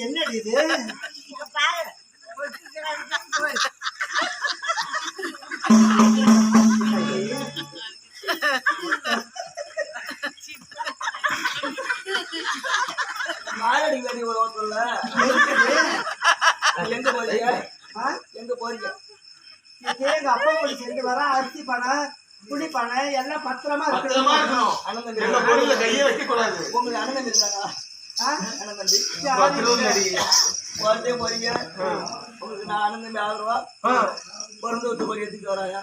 என்னடி இது? மாரடி ஒரு ஹோட்டல்ல எங்க போறீங்க? ஆ? எங்க போறீங்க? எங்க அப்பா போய் சென்று வர அரிசி பணம் புளி பணம் எல்லாம் பத்திரமா இருக்கணும். இருக்கணும். அண்ணன் தம்பி போறதே போறீங்க உங்களுக்கு நான் அண்ணன் தம்பி ஆதரவா பிறந்து விட்டு போய் எடுத்துட்டு வராயா.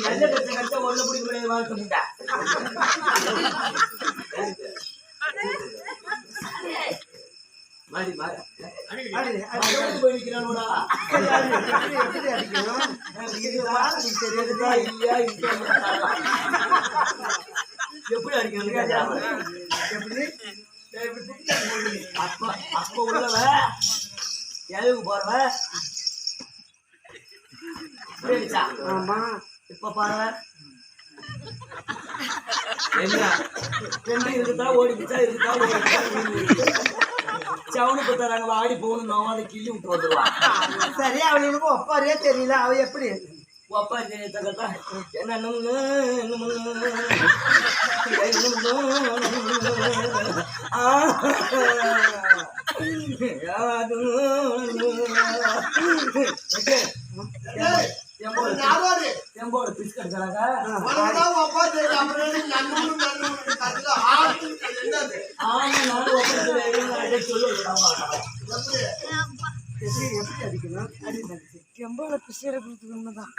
நல்ல கட்சி கட்ட ஒண்ணு பிடிக்க முடியாது வாழ்க்கை மாறி மாறி போய் அடி. எப்படி, அடிக்கணும்? எப்படி? அப்ப அப்ப உள்ளவ எதுக்கு போறவ? புரியுதா ஆமா. இப்ப பாருங்க என்ன ரெண்டு இருக்குதா? ஓடிக்கிச்சா இருக்குதா? ஓடிக்கிச்சா சவுனு பத்தாராங்க ஆடி போகணும் நான் அதை கிள்ளி விட்டு வந்துடுவான் சரி அவளுக்கு ஒப்பாரியே தெரியல அவ எப்படி அப்பா தகத்தா என்ன எம்போட பிஸ்கட் சொல்லுவேன் எப்படி? எப்படி அடிக்கணும்? அடி எம்போட பிசைற கொடுத்துக்கணும் தான்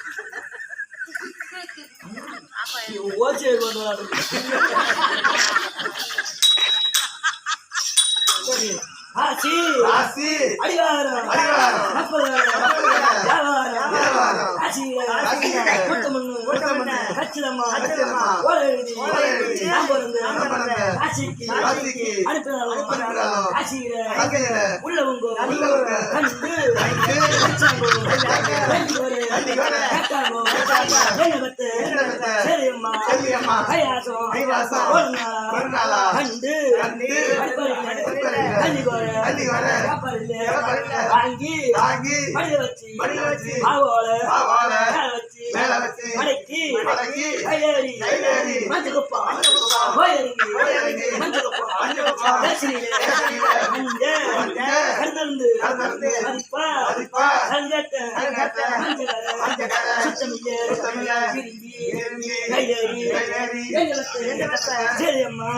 ஓச்சே கொண்டு ஆச்சி ராசி அடிவாரம் அடிவாரம். கப்பல்காரம். வியாபாரம். வியாபாரம். ஆட்சியில. ஆட்சியில. கொத்தமண்ணு. கொத்தமண்ணு. கச்சிதம்மா. கச்சிதம்மா. அனுப்பினாலும். அனுப்பினாலும். ஆட்சியில. ஆட்சியில. உள்ளவங்கோ. உள்ளவங்க. கண்டு. கண்டு. வாங்கி. வாங்கி. மடியில வச்சு. வச்சு. மேல வச்சு. மடக்கி. மடக்கி. கையேறி. கையேறி. கருந்தருந்து. கருந்தருந்து. மதிப்பா மதிப்பா கருங்கட்ட கருங்கட்ட விரும்பி விரும்பி சரியம்மா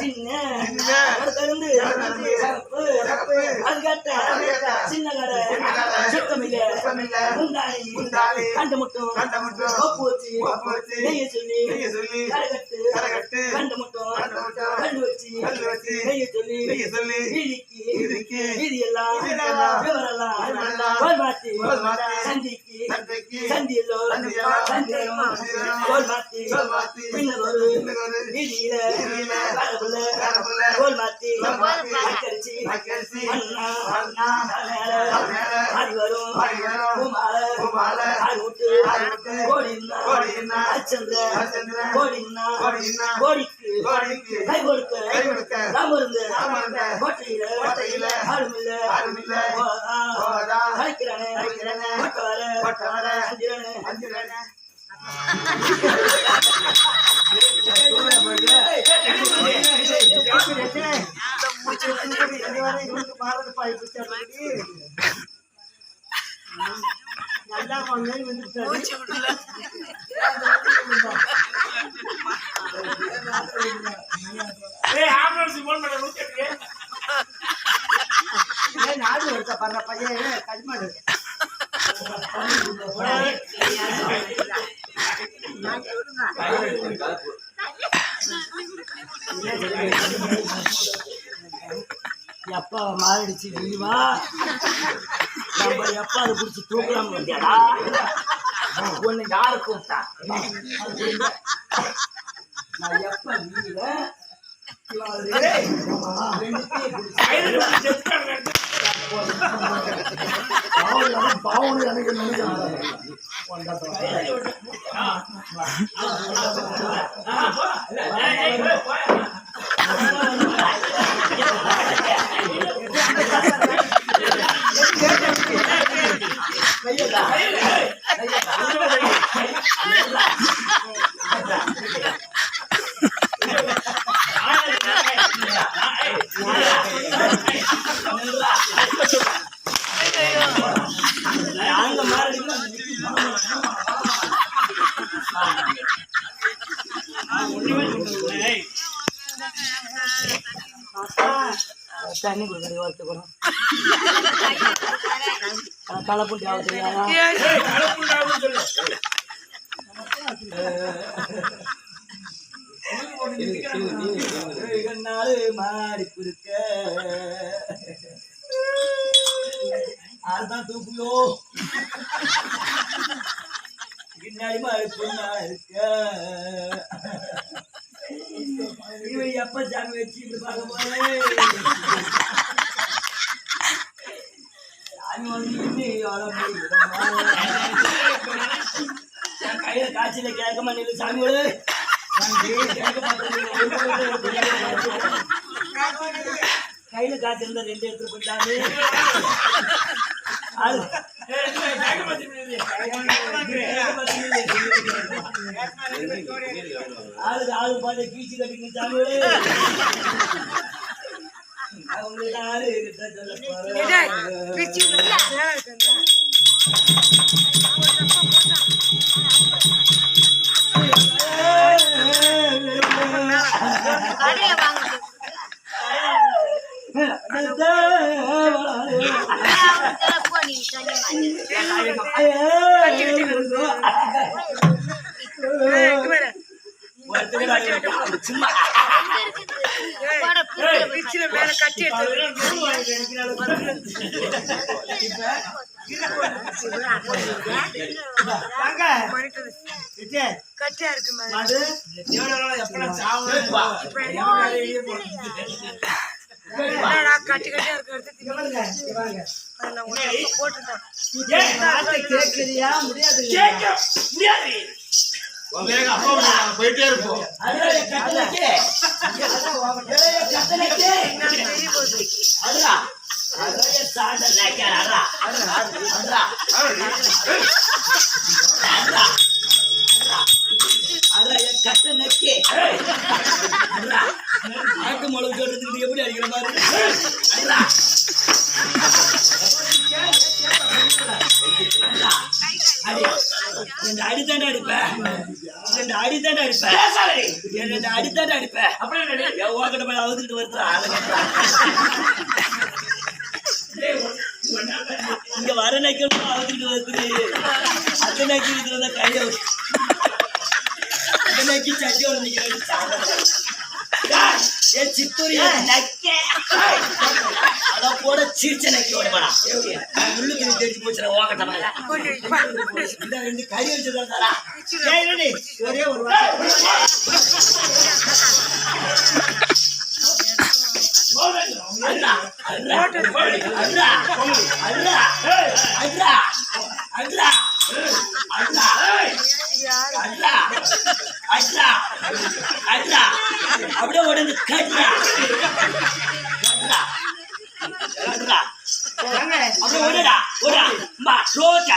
சின்ன கருந்து சின்ன கடை கண்டு மட்டும். வச்சு நெய்ய சொல்லி சொல்லி கரகட்டு கரகட்டு கண்டு மட்டும் கண்டு கண்டு வச்சு சந்தைக்கு கோடிக்கு கோடிக்கு கை கொடுக்க கோட்டையில கோட்டையில போதா அழைக்கிறானே அழைக்கிறானே அஞ்சிரானே நல்லா வந்துட்டாரு ஏய் ஆம்புலன்ஸ் போன் பண்ண நூத்தி ஏன் நாடு எடுத்த பையன் எப்பா மாறிடுச்சு நீவா நம்ம எப்பா அதை பிடிச்சி தூக்கலாம் வந்தியாடா? ஒன்னு யாரு கூப்பிட்டா? நான் எப்ப நீல எனக்கு ஆகுது நாலு மாடி குறுக்க அதுதான் தூக்குயோ பின்னாடி மாடி பொண்ணா இருக்க இவன் எப்ப சாமி வச்சு இப்படி பார்க்க போறேன் சாமி வந்து இன்னும் எவ்வளவு முடியுதம்மா. என் கையில காய்ச்சல கேட்கமா நில்லு சாமி. கையில காய்ச்சல் ரெண்டு எடுத்து போட்டாரு அது ஆளுக்கு ஆளு பார்த்து கீச்சு கட்டிங்க சாமி. அவங்க யாரு கிட்ட சொல்ல கட்டி விஜய் கட்டியா? இருக்கு மாடு என்னடா கட்டி கட்டியா இருக்கு எடுத்து போட்டுட்டேன். விஜய், வார்த்தை கேட்கறியா முடியாது போயிட்டே இருப்போம் அதுல சாண்ட இங்க வர நைக்கணும் அவுத்துட்டு வருது அந்த நைக்கி இதுல கையில வச்சு. அந்த நைக்கி சட்டியோட நிக்கிறேன் ஏன் சித்தூரி நக்கே. அத போட சீர்ச்ச நக்கி தெரிஞ்சு. இந்த ரெண்டு கறி. ஒரே ஒரு அப்படியே உடனே கட்ரா அப்படியே விடுடா விடா மா ரோஜா.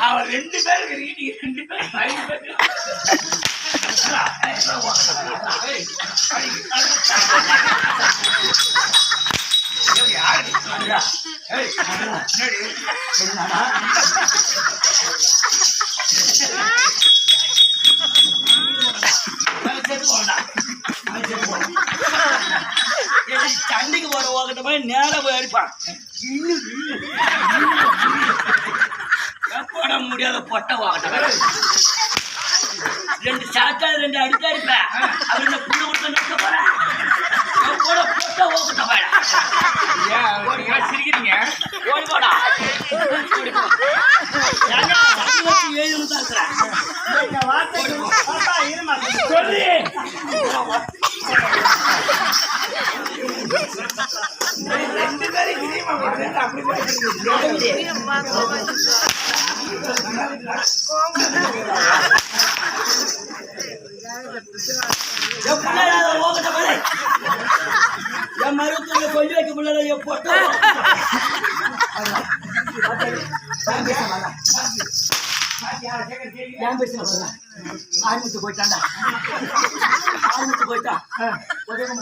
அவன் ரெண்டு பேருக்கு நீ ரெண்டு பேரும் சண்டைக்கு போற ஓகட்ட மாதிரி நேரா போய் அடிப்பான். போட முடியாத பொட்டை ஓகட்ட ரெண்டு சாட்டா ரெண்டு அடிக்க அடிப்பேன் அவர் இந்த புண்ணு கொடுத்து நிற்க போறேன் போட பொட்டை ஓகட்ட போயிட சிரிக்கிறீங்க? ஓடி போடா. சொல்லி. ரெண்டு பேரும் அப்படி போய் அம்மா கோபம் கோபம் என் மருத்துவ கொஞ்சம் வைக்க முடியல என் பொட்டை. ஆரம்பிச்சு ஆரம்பிச்சு உதவி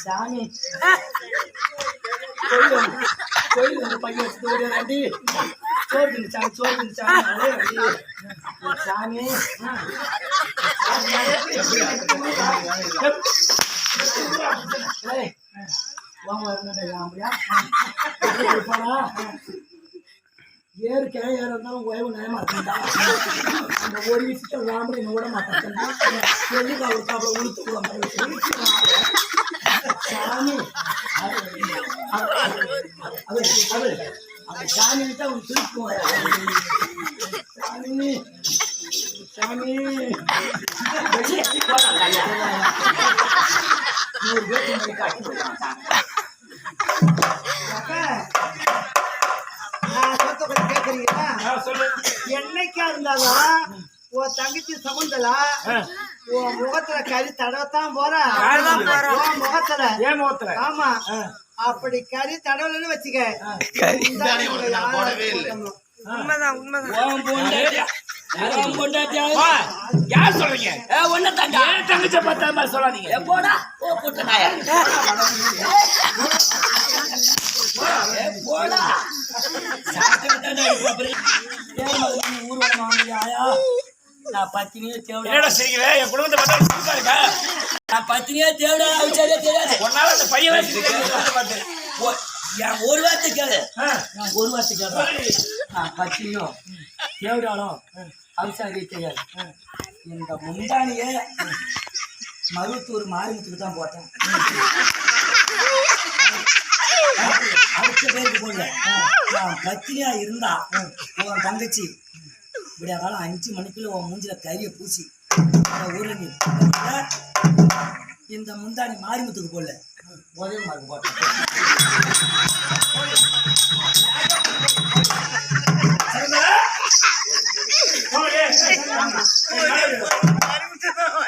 சாமி கோயில் வந்து பையன் வச்சுட்டு ஓடியாண்டி சோறு தின்னுச்சாங்க சோறு தின்னுச்சாங்க சாமி வாங்க போனா? ஏறு ஏற இருந்தாலும் ஓய்வு நேரமா இருக்குண்டா அந்த ஒரு விஷயத்த ராமடி என்ன விட மாட்டேன் சொல்லி அவர் சாப்பிட உளுத்து கூட சாமி அது அந்த சாமி கிட்ட அவன் திருப்பும் சாமி சாமி. நூறு முன்னாடி காட்டி போயிட்டான் என்னைக்கா இருந்தாலும் உன் தங்கச்சி சகுந்தலா உன் முகத்துல கறி தடவத்தான் போறா? உன் முகத்துல. ஏன் முகத்துல. ஆமா. அப்படி கறி தடவலன்னு வச்சுக்க. இந்தானே உனக்கு நான் போடவே இல்லை. உண்மைதான் உண்மைதான். யார் சொல்றீங்க? ஏ, ஒண்ணு தண்டா ஏன் தங்கச்ச பார்த்தா மாதிரி சொல்லாதீங்க? ஏ, போடா. ஓ கூட்ட நாயா. ஏ, போடா ஊர்வலம் வாங்குறியா? ஆயா, நான் பத்தினியே தேவையா என்னடா சிரிக்கிற? என் குடும்பத்தை பார்த்தா புதுசா இருக்கா? நான் பத்தினியே தேவையா அவசியம் தெரியாது உன்னால அந்த பையன் பார்த்து ஒரு வார்த்தை கேளு. நான் ஒரு வார்த்தை கேட்பேன் நான் பத்தினியும் தேவடாலும் அவசாரி தெரியாது. இந்த முந்தானியே மருவத்தூர் மாரிமுத்துக்கு தான் போட்டேன். அடுத்த பேருக்கு போடல நான் பத்தினியா இருந்தா உன் தங்கச்சி விடிய காலம் அஞ்சு மணிக்குள்ள உன் மூஞ்சில கறியை பூசி ஊர்ல நீ இந்த முந்தாணி மாரிமுத்துக்கு போடல உதவி மாதிரி போட்டேன்